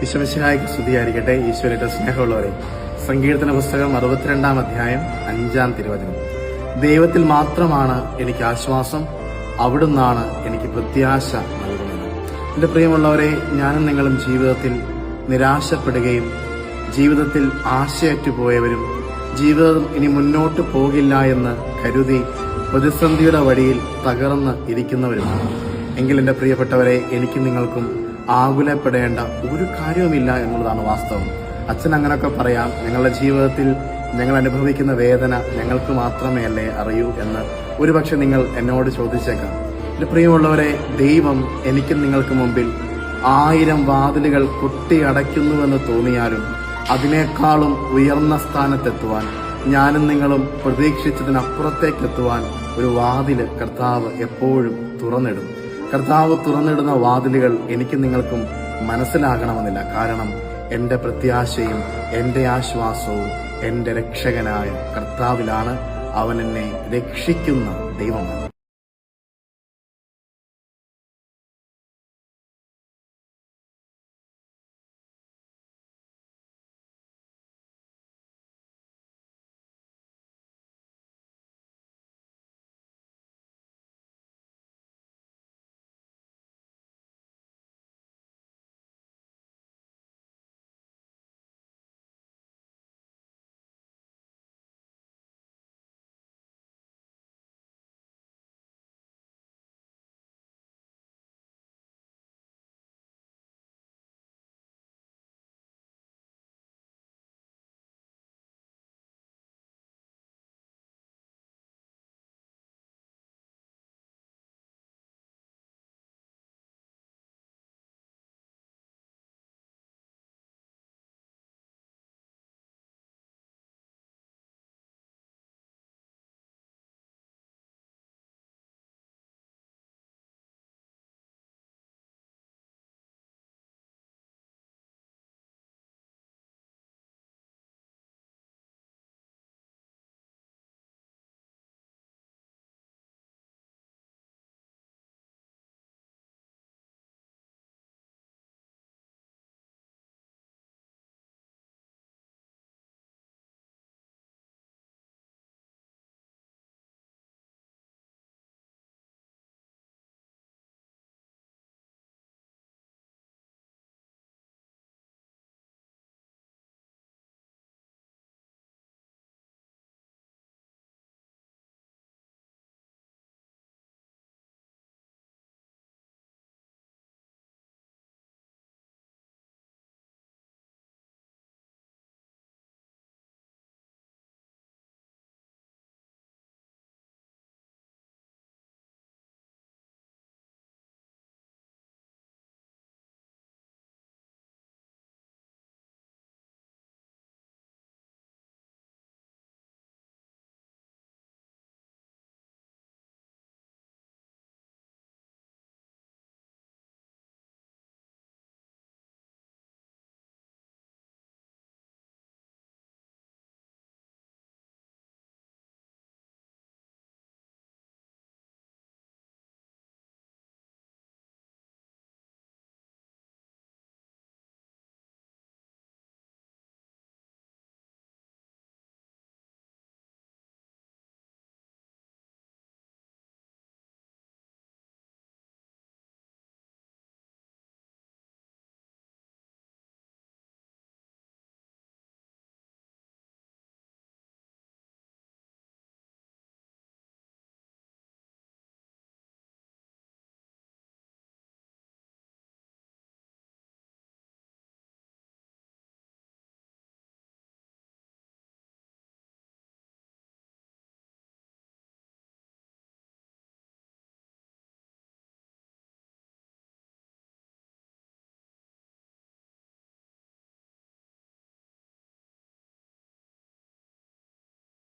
വിശ്വമിശിഹായ്ക്ക് സ്തുതിയായിരിക്കട്ടെ ഈശ്വരന്റെ സ്നേഹമുള്ളവരെ. സങ്കീർത്തന പുസ്തകം അറുപത്തിരണ്ടാം അധ്യായം അഞ്ചാം തിരുവചനം. ദൈവത്തിൽ മാത്രമാണ് എനിക്ക് ആശ്വാസം അവിടുന്നാണ് എനിക്ക് പ്രത്യാശ നൽകുന്നത്. എന്റെ പ്രിയമുള്ളവരെ ഞാനും നിങ്ങളും ജീവിതത്തിൽ നിരാശപ്പെടുകയും ജീവിതത്തിൽ ആശയറ്റു പോയവരും ജീവിതം ഇനി മുന്നോട്ട് പോകില്ല എന്ന് കരുതി പ്രതിസന്ധിയുടെ വഴിയിൽ തകർന്ന് ഇരിക്കുന്നവരുമാണ്. എങ്കിൽ എന്റെ പ്രിയപ്പെട്ടവരെ എനിക്കും നിങ്ങൾക്കും ആകുലപ്പെടേണ്ട ഒരു കാര്യവുമില്ല എന്നുള്ളതാണ് വാസ്തവം. അച്ഛൻ അങ്ങനെയൊക്കെ പറയാം ഞങ്ങളുടെ ജീവിതത്തിൽ ഞങ്ങൾ അനുഭവിക്കുന്ന വേദന ഞങ്ങൾക്ക് മാത്രമേ അല്ലേ അറിയൂ എന്ന് ഒരുപക്ഷെ നിങ്ങൾ എന്നോട് ചോദിച്ചേക്കാം. എന്റെ പ്രിയമുള്ളവരെ ദൈവം എനിക്കും നിങ്ങൾക്ക് മുമ്പിൽ ആയിരം വാതിലുകൾ കൊട്ടിയടയ്ക്കുന്നുവെന്ന് തോന്നിയാലും അതിനേക്കാളും ഉയർന്ന സ്ഥാനത്തെത്തുവാൻ ഞാനും നിങ്ങളും പ്രതീക്ഷിച്ചതിനപ്പുറത്തേക്ക് എത്തുവാൻ ഒരു വാതിൽ കർത്താവ് എപ്പോഴും തുറന്നിടും. കർത്താവ് തുറന്നിടുന്ന വാതിലുകൾ എനിക്ക് നിങ്ങൾക്കും മനസ്സിലാകണമെന്നില്ല. കാരണം എന്റെ പ്രത്യാശയും എന്റെ ആശ്വാസവും എന്റെ രക്ഷകനായ കർത്താവിലാണ് അവൻ എന്നെ രക്ഷിക്കുന്ന ദൈവമാണ്